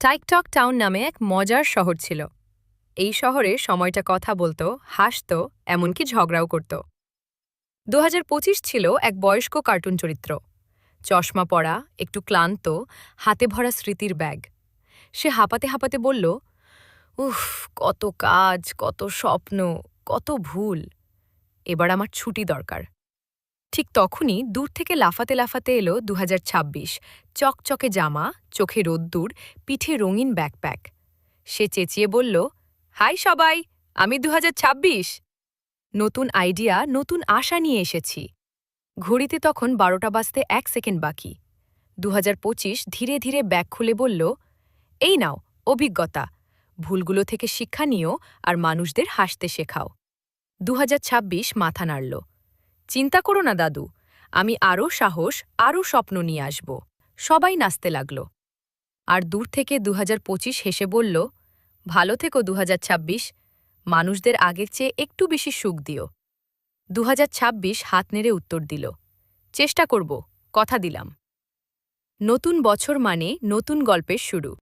টাইকটক town নামে এক মজার শহর ছিল। এই শহরে সময়টা কথা বলতো, হাসত, এমনকি ঝগড়াও করত। দু হাজার পঁচিশ ছিল এক বয়স্ক কার্টুন চরিত্র। চশমা পরা, একটু ক্লান্ত, হাতে ভরা স্মৃতির ব্যাগ। সে হাঁপাতে হাঁপাতে বলল, উফ, কত কাজ, কত স্বপ্ন, কত ভুল। এবার আমার ছুটি দরকার। ঠিক তখনই দূর থেকে লাফাতে লাফাতে এলো দুহাজার ছাব্বিশ। চকচকে জামা, চোখে রোদ্দুর, পিঠে রঙিন ব্যাকপ্যাক সে চেঁচিয়ে বলল, হাই সবাই, আমি দুহাজার ছাব্বিশ। নতুন আইডিয়া নতুন আশা নিয়ে এসেছি। ঘড়িতে তখন বারোটা বাজতে এক সেকেন্ড বাকি। দুহাজার পঁচিশ ধীরে ধীরে ব্যাগ খুলে বলল, এই নাও, অভিজ্ঞতা। ভুলগুলো থেকে শিক্ষা নিও আর মানুষদের হাসতে শেখাও। দুহাজার ছাব্বিশ মাথা নাড়ল। চিন্তা করো না, দাদু। আমি আরও সাহস আরও স্বপ্ন নিয়ে আসব। সবাই নাচতে লাগল। আর দূর থেকে দুহাজার পঁচিশ হেসে বলল, ভালো থেকো, দুহাজার ছাব্বিশ। মানুষদের আগের চেয়ে একটু বেশি সুখ দিও। দুহাজার ছাব্বিশ হাত নেড়ে উত্তর দিল, চেষ্টা করব, কথা দিলাম। নতুন বছর মানে নতুন গল্পের শুরু।